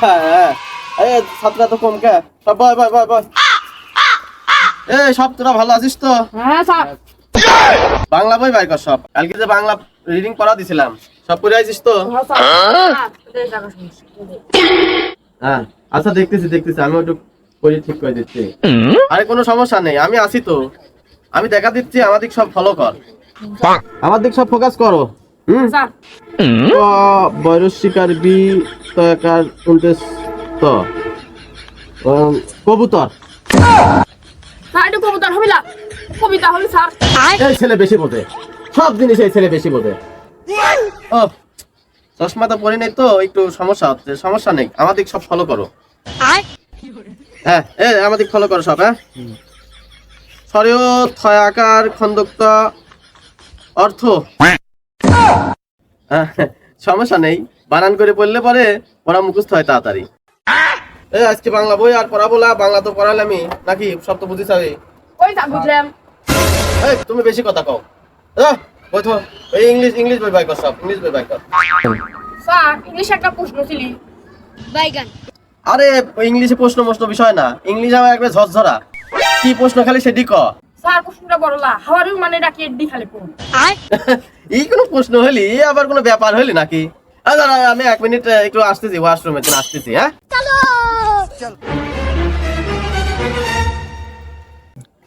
হ্যাঁ এই ছাত্র তো কম কে? সব বয় বয় বয় বয়। এই সব তোরা ভালো আছিস তো? হ্যাঁ স্যার বাংলা বই বাই কর সব। কালকে যে বাংলা রিডিং পড়া দিছিলাম সব পড়ে আছিস তো? হ্যাঁ হ্যাঁ। হ্যাঁ আচ্ছা দেখতেছি দেখতেছি। আমি একটু পড়ি ঠিক করে দিচ্ছি। আরে কোনো সমস্যা নেই। আমি আছি তো। আমি দেখা দিচ্ছি আমার দিক সব ফলো কর। আমার দিক সব ফোকাস করো। বৈরস্বিকার বি তয়াকার উনতেস ত। কবুতর। স্যার এটা কবিতা হবে না। কবিতা হবে স্যার। এই ছেলে বেশি বোঝে। সব জিনিস এই ছেলে বেশি বোঝে। ও চশমা তো পরি নাই তো একটু সমস্যা হচ্ছে সমস্যা নেই। আমার দিক সব ফলো করো। হ্যাঁ এ আমার দিক ফলো করো সব হ্যাঁ? সরেও থয়াকার খন্দক্ত অর্থ। হ্যাঁ, সমস্যা নেই। বানান করে পড়লে পরে পড়া মুখস্থ হয় তাড়াতাড়ি। এই আজকে বাংলা বই আর পড়াবো না বাংলা তো পড়ালে আমি নাকি সব তো বুঝিস আমি ওই স্যার বুঝলাম। এই তুমি বেশি কথা কও। বই তো এই ইংলিশ ইংলিশ বই বাই কর সব ইংলিশ বই বাই কর। স্যার ইংলিশ একটা প্রশ্ন ছিল। আরে ইংলিশে প্রশ্ন মশ্ন বিষয় না। ইংলিশ আমার একবার ঝরঝরা। কি প্রশ্ন খালি সেটি ক। স্যার প্রশ্নটা বড়লা হাওয়ারু মানে ডাকি এডি খালি কোন এই কোনো প্রশ্ন হলি? আবার কোনো ব্যাপার হলি নাকি? আ, আমি এক মিনিট একটু আসতেছি ওয়াশরুমে আসতেছি হ্যাঁ?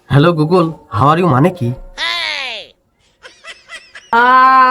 Hello Google how are you মানে কি? আর